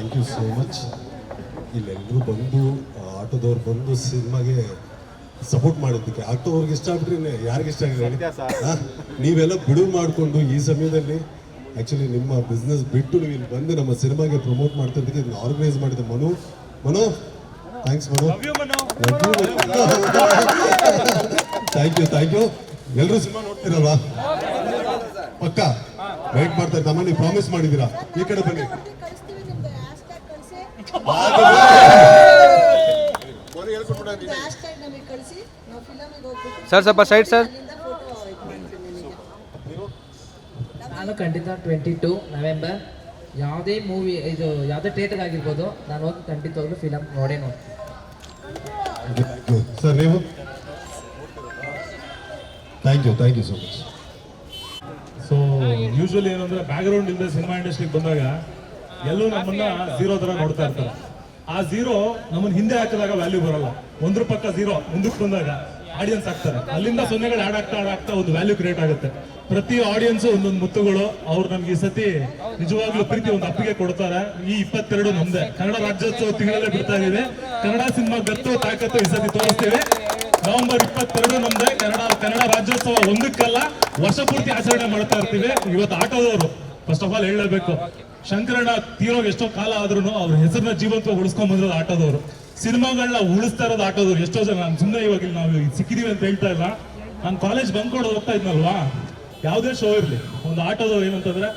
Thank you so much ಇಲ್ಲೆಲ್ಲರೂ ಬಂದು ಆಟೋದವ್ರು ಬಂದು ಸಿನಿಮಾಗೆ ಸಪೋರ್ಟ್ ಮಾಡೋದಕ್ಕೆ ಆಟೋವ್ರಿಗೆ ಇಷ್ಟ ಆಗ್ಬಿಟ್ರಿ ಯಾರಿಗೆ ಇಷ್ಟ ಆಗಿದೆ ಹೇಳಿ? ಆ, ನೀವೆಲ್ಲ ಬಿಡುವು ಮಾಡಿಕೊಂಡು ಈ ಸಮಯದಲ್ಲಿ ಆ್ಯಕ್ಚುಲಿ ನಿಮ್ಮ ಬಿಸ್ನೆಸ್ ಬಿಟ್ಟು ನೀವು ಇಲ್ಲಿ ಬಂದು ನಮ್ಮ ಸಿನಿಮಾಗೆ ಪ್ರಮೋಟ್ ಮಾಡ್ತಿದ್ದಕ್ಕೆ ಇದನ್ನ ಆರ್ಗನೈಸ್ ಮಾಡಿದ Manu. Manu thanks Manu. Thank you thank you ಎಲ್ಲರೂ ಸಿನಿಮಾ ನೋಡ್ತೀರಲ್ವಾ? ಪಕ್ಕ? ವೇಟ್ ಮಾಡ್ತಾ ಇದ್ದಮ್ಮ ನೀವು ಪ್ರಾಮಿಸ್ ಮಾಡಿದ್ದೀರಾ? ಈ ಕಡೆ ಬನ್ನಿ. ಸರ್ ಸ್ವಲ್ಪ ಸೈಡ್ ಸರ್ ನಾನು ಖಂಡಿತ ಟ್ವೆಂಟಿ ಟು ನವೆಂಬರ್ ಯಾವುದೇ ಮೂವಿ ಇದು ಯಾವುದೇ ಥಿಯೇಟರ್ ಆಗಿರ್ಬೋದು ನಾನು ಹೋಗಿ ಖಂಡಿತವಾಗ್ಲೂ ಫಿಲಮ್ ನೋಡೇ ನೋಡ್ತೀನಿ. ಸರ್ ನೀವು? Thank you thank you so much so usually ಏನಂದ್ರೆ ಬ್ಯಾಕ್ಗ್ರೌಂಡ್ ಇಲ್ಲದೆ ಸಿನಿಮಾ ಇಂಡಸ್ಟ್ರಿಗೆ ಬಂದಾಗ ಎಲ್ಲೂ ನಮ್ಮನ್ನ ಝೀರೋ ತರ ನೋಡ್ತಾ ಇರ್ತಾರೆ. ಆ ಝೀರೋ ನಮ್ಮನ್ನ ಹಿಂದೆ ಹಾಕಿದಾಗ ವ್ಯಾಲ್ಯೂ ಬರಲ್ಲ. ಒಂದ್ರ ಪಕ್ಕ ಝೀರೋ ಮುಂದಕ್ಕೆ ಬಂದಾಗ ಆಡಿಯನ್ಸ್ ಆಗ್ತಾರೆ ಅಲ್ಲಿಂದ ಸೊನ್ನೆಗಳು ಆಡ್ ಆಗ್ತಾ ಆಡ್ ಆಗ್ತಾ ಒಂದು ವ್ಯಾಲ್ಯೂ ಕ್ರಿಯೇಟ್ ಆಗುತ್ತೆ. ಪ್ರತಿ ಆಡಿಯನ್ಸ್ ಒಂದೊಂದು ಮುತ್ತುಗಳು ಅವ್ರು ನಮ್ಗೆ ಈ ಸತಿ ನಿಜವಾಗ್ಲೂ ಪ್ರೀತಿ ಒಂದು ಅಪ್ಪಿಗೆ ಕೊಡ್ತಾರೆ. ಈ ಇಪ್ಪತ್ತೆರಡು ನಮ್ದೆ. ಕನ್ನಡ ರಾಜ್ಯೋತ್ಸವ ತಿಂಗಳಲ್ಲೇ ಬಿಡ್ತಾ ಇದೀವಿ. ಕನ್ನಡ ಸಿನಿಮಾ ಗತ್ತು ತಾಕತ್ತು ಈ ಸತಿ ತೋರಿಸ್ತೀವಿ. ನವೆಂಬರ್ ಇಪ್ಪತ್ತೆರಡು ನಮ್ದೆ. ಕನ್ನಡ ಕನ್ನಡ ರಾಜ್ಯೋತ್ಸವ ಒಂದಕ್ಕಲ್ಲ ವರ್ಷ ಪೂರ್ತಿ ಆಚರಣೆ ಮಾಡ್ತಾ ಇರ್ತೀವಿ. ಇವತ್ತು ಆಟೋದವರು. ಫಸ್ಟ್ ಆಫ್ ಆಲ್ ಹೇಳಲೇಬೇಕು. ಶಂಕರಣ್ಣ ತೀರೋ ಎಷ್ಟೋ ಕಾಲ ಆದ್ರೂ ಅವ್ರ ಹೆಸರನ್ನ ಜೀವಂತ ಉಳಿಸ್ಕೊಂಡ್ ಬಂದಿರೋದು ಆಟೋದವರು. ಸಿನಿಮಾಗಳನ್ನ ಉಳಿಸ್ತಾ ಇರೋದು ಆಟೋದವ್ರು ಎಷ್ಟೋ ಜನ. ನಾನು ಸುಮ್ಮನೆ ಇವಾಗ ಇಲ್ಲಿ ನಾವು ಸಿಕ್ಕಿದೀವಿ ಅಂತ ಹೇಳ್ತಾ ಇಲ್ಲ. ನಾನು ಕಾಲೇಜ್ ಬಂದ್ಕೊಂಡು ಹೋಗ್ತಾ ಇದ್ನಲ್ವಾ? ಯಾವುದೇ ಶೋ ಇರಲಿ. ಒಂದು ಆಟೋದವ್ರು ಏನಂತಂದ್ರೆ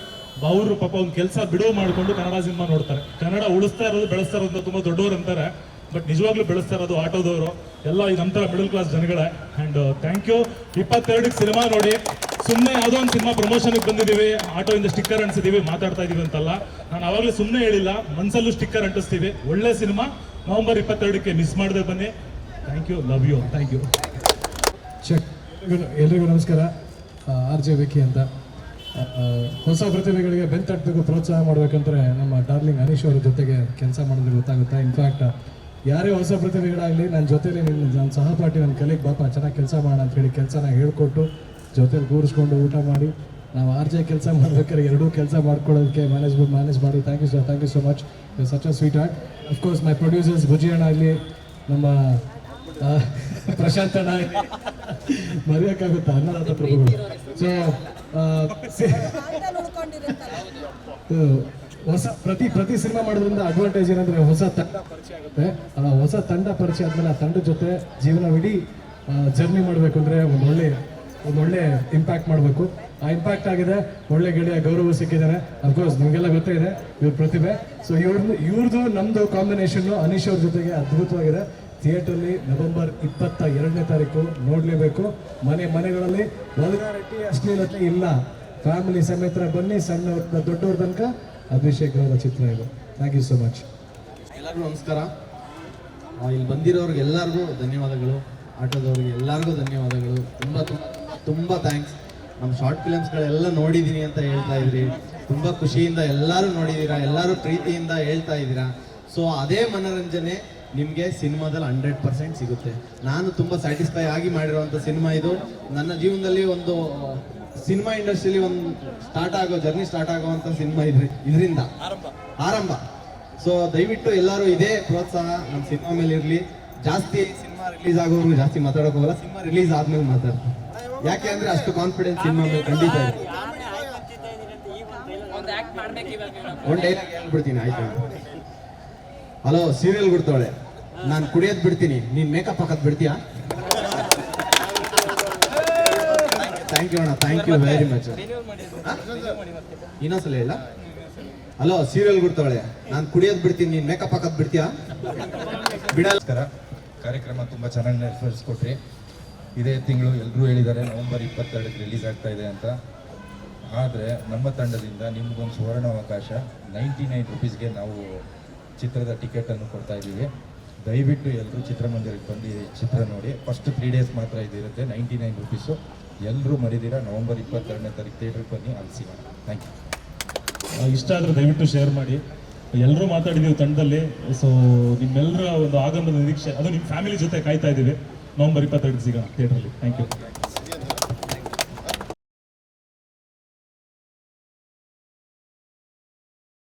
ಅವರು ಪಾಪ ಒಂದು ಕೆಲಸ ಬಿಡುವು ಮಾಡಿಕೊಂಡು ಕನ್ನಡ ಸಿನಿಮಾ ನೋಡ್ತಾರೆ. ಕನ್ನಡ ಉಳಿಸ್ತಾ ಇರೋದು, ಬೆಳೆಸ್ತಾ ಇರೋದು ತುಂಬಾ ದೊಡ್ಡವರು ಅಂತಾರೆ. ಬಟ್ ನಿಜವಾಗ್ಲೂ ಬೆಳೆಸ್ತಾ ಇರೋದು ಆಟೋದವರು. ಎಲ್ಲ ಈ ನಂತರ ಮಿಡಲ್ ಕ್ಲಾಸ್ ಜನಗಳೇ. ಅಂಡ್ ಥ್ಯಾಂಕ್ ಯು ಇಪ್ಪತ್ತೆರಡಕ್ಕೆ ಸಿನಿಮಾ ನೋಡಿ. ಸುಮ್ಮನೆ ಯಾವುದೋ ಒಂದು ಸಿನಿಮಾ ಪ್ರಮೋಷನ್ಗೆ ಬಂದಿದ್ದೀವಿ, ಆಟೋಯಿಂದ ಸ್ಟಿಕ್ಕರ್ ಅಂಟಿಸಿದೀವಿ ಮಾತಾಡ್ತಾ ಇದ್ದೀವಿ ಅಂತಲ್ಲ, ನಾನು ಅವಾಗಲೇ ಸುಮ್ಮನೆ ಹೇಳಿಲ್ಲ, ಮನ್ಸಲ್ಲೂ ಸ್ಟಿಕ್ಕರ್ ಅಂಟಿಸ್ತೀವಿ. ಒಳ್ಳೆ ಸಿನಿಮಾ, ನವೆಂಬರ್ ಇಪ್ಪತ್ತೆರಡಕ್ಕೆ ಮಿಸ್ ಮಾಡದೆ ಬನ್ನಿ. Thank you love you thank you check ಎಲ್ರಿಗೂ ನಮಸ್ಕಾರ. ಆರ್ ಜೆ ವಿಕಿ ಅಂತ. ಹೊಸ ಪ್ರತಿಭೆಗಳಿಗೆ ಬೆನ್ ತಟ್ಟಬೇಕು ಪ್ರೋತ್ಸಾಹ ಮಾಡ್ಬೇಕಂದ್ರೆ ನಮ್ಮ ಡಾರ್ಲಿಂಗ್ ಅನೀಶ್ ಅವರ ಜೊತೆಗೆ ಕೆಲಸ ಮಾಡಿದ್ರೆ ಗೊತ್ತಾಗುತ್ತೆ. ಇನ್ಫ್ಯಾಕ್ಟ್ ಯಾರೇ ಹೊಸ ಪ್ರತಿಭೆಗಳಾಗಲಿ ನನ್ನ ಜೊತೆಲಿ ನಿನ್ನ ನನ್ನ ಸಹಪಾಠಿ ನನ್ನ ಕಲೆಗೆ ಬಾಪ, ಚೆನ್ನಾಗಿ ಕೆಲಸ ಮಾಡೋಣ ಅಂತ ಹೇಳಿ ಕೆಲಸನ ಹೇಳ್ಕೊಟ್ಟು ಜೊತೆಲಿ ಕೂರಿಸ್ಕೊಂಡು ಊಟ ಮಾಡಿ ನಾವು ಆರ್ ಜೆ ಕೆಲಸ ಮಾಡ್ಬೇಕಾದ್ರೆ ಎರಡೂ ಕೆಲಸ ಮಾಡ್ಕೊಳ್ಳೋದಕ್ಕೆ ಮ್ಯಾನೇಜ್ ಮ್ಯಾನೇಜ್ ಮಾಡಿ. Thank you sir thank you so much such a sweetheart of course my producers Bhuji ಅಣ್ಣ ಆಗಲಿ ನಮ್ಮ ಪ್ರಶಾಂತ್ ಅಣ್ಣ ಆಗಲಿ ಮರೆಯೋಕ್ಕಾಗುತ್ತಾ? ಅನ್ನದಾತ ಪ್ರಭುಗಳು. ಸೊ ಹೊಸ ಪ್ರತಿ ಪ್ರತಿ ಸಿನಿಮಾ ಮಾಡೋದ್ರಿಂದ ಅಡ್ವಾಂಟೇಜ್ ಏನಂದ್ರೆ ಹೊಸ ತಂಡ ಪರಿಚಯ ಆಗುತ್ತೆ ಹೊಸ ತಂಡ ಪರಿಚಯ ಆದ್ಮೇಲೆ ಆ ತಂಡದ ಜೊತೆ ಜೀವನವಿಡೀ ಜರ್ನಿ ಮಾಡಬೇಕು ಅಂದ್ರೆ ಒಂದು ಒಳ್ಳೆ ಒಂದು ಒಳ್ಳೆ ಇಂಪ್ಯಾಕ್ಟ್ ಮಾಡಬೇಕು. ಆ ಇಂಪ್ಯಾಕ್ಟ್ ಆಗಿದೆ, ಒಳ್ಳೆ ಗೆಳೆಯ ಗೌರವ ಸಿಕ್ಕಿದ್ದಾರೆ. ಅಫ್ಕೋರ್ಸ್ ನಿಮಗೆಲ್ಲ ಗೊತ್ತೇ ಇದೆ, ಇವ್ರ ಪ್ರತಿಭೆ. ಸೊ ಇವ್ರದ್ದು ಇವ್ರದ್ದು ನಮ್ಮದು ಕಾಂಬಿನೇಷನ್ ಅನೀಶ್ ಅವ್ರ ಜೊತೆಗೆ ಅದ್ಭುತವಾಗಿದೆ. ಥಿಯೇಟ್ರಲ್ಲಿ ನವೆಂಬರ್ ಇಪ್ಪತ್ತ ಎರಡನೇ ತಾರೀಕು ನೋಡಲೇಬೇಕು. ಮನೆ, ಮನೆಗಳಲ್ಲಿ ವಲ್ಗಾರಿಟಿ ಅಶ್ಲೀಲತೆ ಇಲ್ಲ. ಫ್ಯಾಮಿಲಿ ಸಮೇತ ಬನ್ನಿ ಸಣ್ಣವ್ರ ದೊಡ್ಡವ್ರ ತನಕ ಅಭಿಷೇಕ್ ಅವರ ಚಿತ್ರ ಇದು. ಥ್ಯಾಂಕ್ ಯು ಸೊ ಮಚ್ ಎಲ್ಲರಿಗೂ ನಮಸ್ಕಾರ. ಇಲ್ಲಿ ಬಂದಿರೋರಿಗೆ ಎಲ್ಲರಿಗೂ ಧನ್ಯವಾದಗಳು. ಆಟೋದವ್ರಿಗೆ ಎಲ್ಲರಿಗೂ ಧನ್ಯವಾದಗಳು. ತುಂಬ ತುಂಬ ತುಂಬ ಥ್ಯಾಂಕ್ಸ್ ನಮ್ಮ ಶಾರ್ಟ್ ಫಿಲಮ್ಸ್ಗಳೆಲ್ಲ ನೋಡಿದ್ದೀನಿ ಅಂತ ಹೇಳ್ತಾ ಇದ್ರಿ. ತುಂಬ ಖುಷಿಯಿಂದ ಎಲ್ಲರೂ ನೋಡಿದ್ದೀರಾ ಎಲ್ಲರೂ ಪ್ರೀತಿಯಿಂದ ಹೇಳ್ತಾ ಇದ್ದೀರಾ. ಸೊ ಅದೇ ಮನೋರಂಜನೆ ನಿಮಗೆ ಸಿನಿಮಾದಲ್ಲಿ ಹಂಡ್ರೆಡ್ ಪರ್ಸೆಂಟ್ ಸಿಗುತ್ತೆ. ನಾನು ತುಂಬ ಸ್ಯಾಟಿಸ್ಫೈ ಆಗಿ ಮಾಡಿರೋವಂಥ ಸಿನಿಮಾ ಇದು. ನನ್ನ ಜೀವನದಲ್ಲಿ ಒಂದು ಸಿನಿಮಾ ಇಂಡಸ್ಟ್ರಿಲಿ ಒಂದು ಸ್ಟಾರ್ಟ್ ಆಗೋ ಜರ್ನಿ ಸ್ಟಾರ್ಟ್ ಆಗುವಂಥ ಸಿನಿಮಾ ಇದ್ರಿ ಇದರಿಂದ. ಆರಂಭ. ಸೊ ದಯವಿಟ್ಟು ಎಲ್ಲರೂ ಇದೇ ಪ್ರೋತ್ಸಾಹ ನಮ್ಮ ಸಿನಿಮಾ ಮೇಲೆ ಇರಲಿ ಜಾಸ್ತಿ ಸಿನಿಮಾ ರಿಲೀಸ್ ಆಗೋರು ಜಾಸ್ತಿ ಮಾತಾಡೋಕ್ಕೋಗಲ್ಲ ಸಿನಿಮಾ ರಿಲೀಸ್ ಆದ್ಮೇಲೆ ಮಾತಾಡ್ತೀನಿ. ಯಾಕೆ ಅಂದ್ರೆ ಅಷ್ಟು ಕಾನ್ಫಿಡೆನ್ಸ್ ಸಿನಿಮಾ ಖಂಡಿತ ಒಂದು ಡೈಲಾಗ್ ಹೇಳ್ಬಿಡ್ತೀನಿ ಆಯ್ತು? ಹಲೋ ಸೀರಿಯಲ್ ಬಿಡ್ತಾಳೆ ನಾನು ಕುಡಿಯೋದ್ ಬಿಡ್ತೀನಿ. ನೀನ್ ಮೇಕಪ್ ಹಾಕೋದ್ ಬಿಡ್ತೀಯಾ? ಥ್ಯಾಂಕ್ ಯು ಅಣ್ಣ ಥ್ಯಾಂಕ್ ಯು ವೆರಿ ಮಚ್ ಇನ್ನೊಂದ್ಸಲ ಇಲ್ಲ ಹಲೋ ಸೀರಿಯಲ್ ಬಿಡ್ತಾಳೆ ನಾನು ಕುಡಿಯೋದ್ ಬಿಡ್ತೀನಿ. ನೀನ್ ಮೇಕಪ್ ಹಾಕೋದ್ ಬಿಡ್ತೀಯಾ? ಬಿಡಲ್ಲ ಕಾರ್ಯಕ್ರಮ ತುಂಬಾ ಚೆನ್ನಾಗಿ ನೆರವೇರಿಸ್ಕೊಟ್ರಿ. ಇದೇ ತಿಂಗಳು ಎಲ್ಲರೂ ಹೇಳಿದ್ದಾರೆ, ನವೆಂಬರ್ ಇಪ್ಪತ್ತೆರಡಕ್ಕೆ ರಿಲೀಸ್ ಆಗ್ತಾ ಇದೆ ಅಂತ. ಆದರೆ ನಮ್ಮ ತಂಡದಿಂದ ನಿಮಗೊಂದು ಸುವರ್ಣ ಅವಕಾಶ, ನೈಂಟಿ ನೈನ್ ರುಪೀಸ್ಗೆ ನಾವು ಚಿತ್ರದ ಟಿಕೆಟನ್ನು ಕೊಡ್ತಾ ಇದ್ದೀವಿ. ದಯವಿಟ್ಟು ಎಲ್ಲರೂ ಚಿತ್ರಮಂದಿರಕ್ಕೆ ಬಂದು ಚಿತ್ರ ನೋಡಿ. ಫಸ್ಟ್ ತ್ರೀ ಡೇಸ್ ಮಾತ್ರ ಇದಿರುತ್ತೆ, ನೈಂಟಿ ನೈನ್ ರುಪೀಸು. ಎಲ್ಲರೂ ಮರಿದಿರ, ನವೆಂಬರ್ ಇಪ್ಪತ್ತೆರಡನೇ ತಾರೀಕು ಥಿಯೇಟ್ರಿಗೆ ಬನ್ನಿ ಅಲ್ಸಿ ಥ್ಯಾಂಕ್ ಯು ಇಷ್ಟ ಆದರೆ ದಯವಿಟ್ಟು ಶೇರ್ ಮಾಡಿ. ಎಲ್ಲರೂ ಮಾತಾಡಿದ್ದೀವಿ ತಂಡದಲ್ಲಿ, ಸೊ ನಿಮ್ಮೆಲ್ಲರ ಒಂದು ಆಗಮನದ ನಿರೀಕ್ಷೆ, ಅದು ನಿಮ್ಮ ಫ್ಯಾಮಿಲಿ ಜೊತೆ ಕಾಯ್ತಾ ಇದ್ದೀವಿ. ನವೆಂಬರ್ ಇಪ್ಪತ್ತೆರಡು ಸಿಗೋಣ ಥಿಯೇಟ್ರಲ್ಲಿ ಥ್ಯಾಂಕ್ ಯು